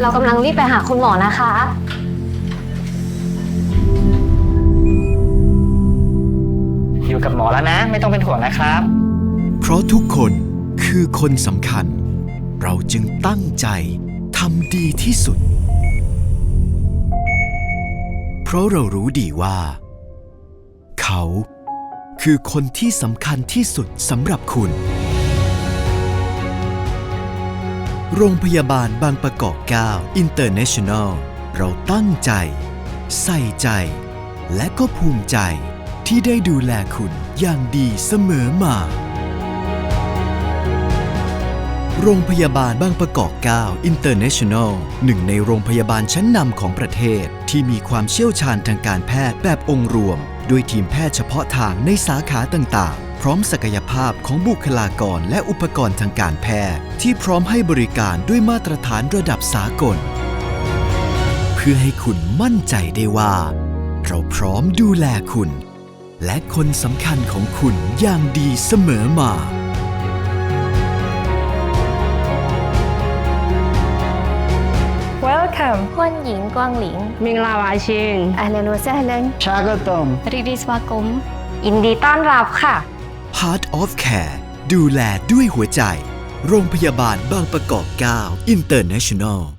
เรากำลังรีบไปหาคุณหมอนะคะ อยู่กับหมอแล้วนะ ไม่ต้องเป็นห่วงนะครับ เพราะทุกคนคือคนสำคัญ เราจึงตั้งใจทำดีที่สุด เพราะเรารู้ดีว่า เขาคือคนที่สำคัญที่สุดสำหรับคุณ โรงพยาบาลบางประกอบ 9 International เราตั้งใจ ใส่ใจ และก็ภูมิใจที่ได้ดูแลคุณอย่างดีเสมอมา โรงพยาบาลบางประกอบ 9 International หนึ่งในโรงพยาบาลชั้นนำของประเทศ ที่มีความเชี่ยวชาญทางการแพทย์แบบองค์รวม ด้วยทีมแพทย์เฉพาะทางในสาขาต่างๆ พร้อมศักยภาพของบุคลากรและอุปกรณ์ทางการแพทย์ ที่พร้อมให้บริการด้วยมาตรฐานระดับสากล เพื่อให้คุณมั่นใจได้ว่า เราพร้อมดูแลคุณ และคนสำคัญของคุณอย่างดีเสมอมา Welcome ฮวนหญิงกวางหลิงมงลาวาชินอาเลนวเซเลนชากตมริริสวากมยินดีต้อนรับค่ะ Heart of Care ดูแลด้วยหัวใจ โรงพยาบาลบางประกอบ 9 International